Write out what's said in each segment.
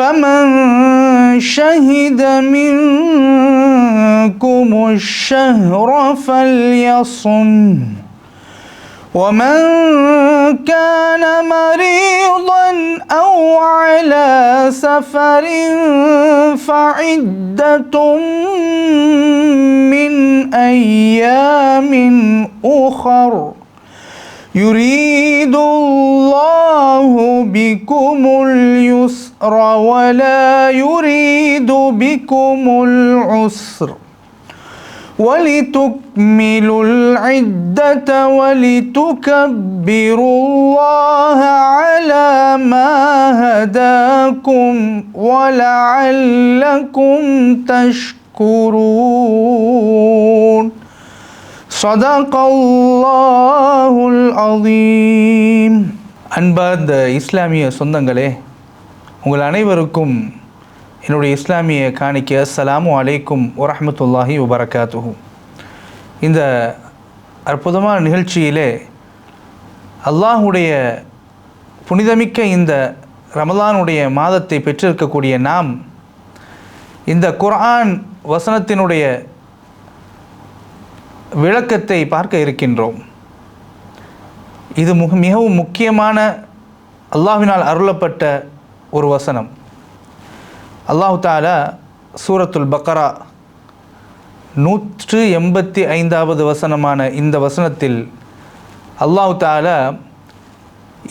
فمن شهد منكم الشهر فليصم ومن كان مريضا أو على سفر فعدة من أيام أخر يريد الله بكم اليسر ولا يريد بكم العسر ولتكملوا العدة ولتكبروا الله على ما هداكم ولعلكم تشكرون صدق الله العظيم அன்பார்ந்த இஸ்லாமிய சொந்தங்களே உங்கள் அனைவருக்கும் என்னுடைய இஸ்லாமிய காணிக்க அஸ்லாமு அலைக்கும் வரமத்துல்லாஹி வபரகாத்துஹு. இந்த அற்புதமான நிகழ்ச்சியிலே அல்லாஹுடைய புனிதமிக்க இந்த ரமலானுடைய மாதத்தை பெற்றிருக்கக்கூடிய நாம் இந்த குர்ஆன் வசனத்தினுடைய விளக்கத்தை பார்க்க இருக்கின்றோம். இது மிகவும் முக்கியமான அல்லாஹ்வினால் அருளப்பட்ட ஒரு வசனம். அல்லாஹு தாலா சூரத்துல் பக்கரா நூற்று எண்பத்தி ஐந்தாவது வசனமான இந்த வசனத்தில் அல்லாஹு தாலா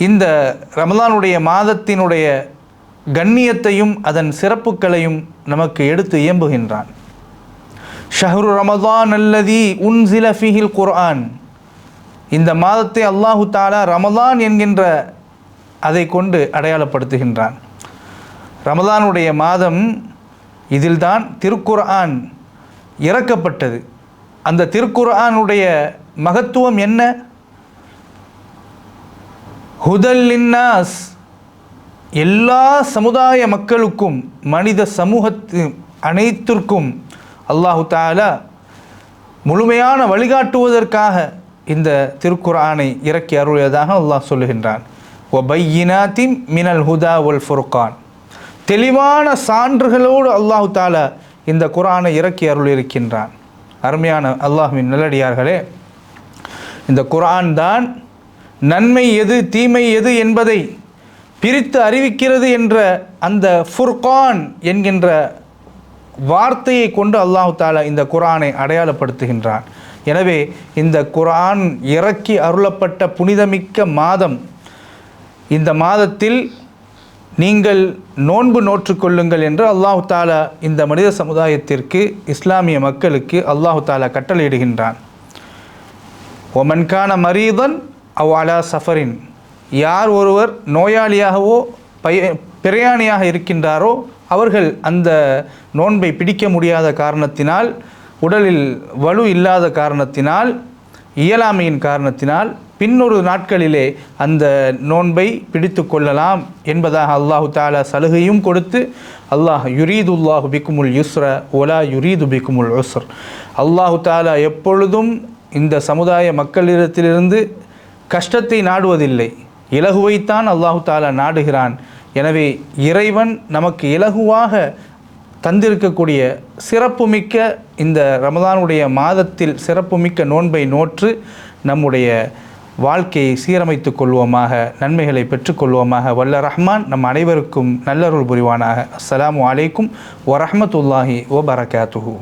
இந்த ரமலானுடைய மாதத்தினுடைய கண்ணியத்தையும் அதன் சிறப்புகளையும் நமக்கு எடுத்து இயம்புகின்றான். ஷஹ்ரு ரமதான் அல்லதி உன்சில ஃபிஹில் குர்ஆன். இந்த மாதத்தை அல்லாஹு தாலா ரமதான் என்கின்ற அதை கொண்டு அடையாளப்படுத்துகின்றான். ரமதானுடைய மாதம் இதில்தான் திருக்குர்ஆன் இறக்கப்பட்டது. அந்த திருக்குர்ஆனுடைய மகத்துவம் என்ன? ஹுதல்லின்னாஸ் எல்லா சமுதாய மக்களுக்கும் மனித சமூகத்து அனைத்திற்கும் அல்லாஹு தாலா முழுமையான வழிகாட்டுவதற்காக இந்த திருக்குர்ஆனை இறக்கி அருளியதாக அல்லாஹ் சொல்லுகின்றான். ஒபையினாத்தின் மினல் ஹுதா ஒல் ஃபுர்கான். தெளிவான சான்றுகளோடு அல்லாஹு தாலா இந்த குரானை இறக்கி அருள் இருக்கின்றான் அருமையான அல்லாஹுவின் நல்லடியார்களே இந்த குரான் தான் நன்மை எது தீமை எது என்பதை பிரித்து அறிவிக்கிறது என்ற அந்த ஃபுர்கான் என்கின்ற வார்த்தையை கொண்டு அல்லாஹு தாலா இந்த குரானை அடையாளப்படுத்துகின்றான். எனவே இந்த குரான் இறக்கி அருளப்பட்ட புனிதமிக்க மாதம் இந்த மாதத்தில் நீங்கள் நோன்பு நோற்றுக்கொள்ளுங்கள் என்று அல்லாஹு தாலா இந்த மனித சமுதாயத்திற்கு இஸ்லாமிய மக்களுக்கு அல்லாஹு தாலா கட்டளையிடுகின்றான். ஒமன்கான மரீதன் அவ் அலா சஃபரின். யார் ஒருவர் நோயாளியாகவோ பய பிரயாணியாக இருக்கின்றாரோ அவர்கள் அந்த நோன்பை பிடிக்க முடியாத காரணத்தினால் உடலில் வலு இல்லாத காரணத்தினால் இயலாமையின் காரணத்தினால் பின்னொரு நாட்களிலே அந்த நோன்பை பிடித்து கொள்ளலாம் என்பதாக அல்லாஹு தாலா சலுகையும் கொடுத்து அல்லாஹ் யுரீதுல்லாஹு பிக்குமுல் யுஸ்ர ஒலா யுரீது பிக்குமுல் உஸ்ர். அல்லாஹு தாலா எப்பொழுதும் இந்த சமுதாய மக்களிடத்திலிருந்து கஷ்டத்தை நாடுவதில்லை. இலகுவைத்தான் அல்லாஹு தாலா நாடுகிறான். எனவே இறைவன் நமக்கு இலகுவாக தந்திருக்கக்கூடிய சிறப்புமிக்க இந்த ரமதானுடைய மாதத்தில் சிறப்புமிக்க நோன்பை நோற்று நம்முடைய வாழ்க்கையை சீரமைத்துக் கொள்வோமாக நன்மைகளை பெற்றுக்கொள்வோமாக. வல்ல ரஹ்மான் நம் அனைவருக்கும் நல்லருள் புரிவானாக. அஸ்ஸலாமு அலைக்கும் ஓ பரகாத்துஹூ.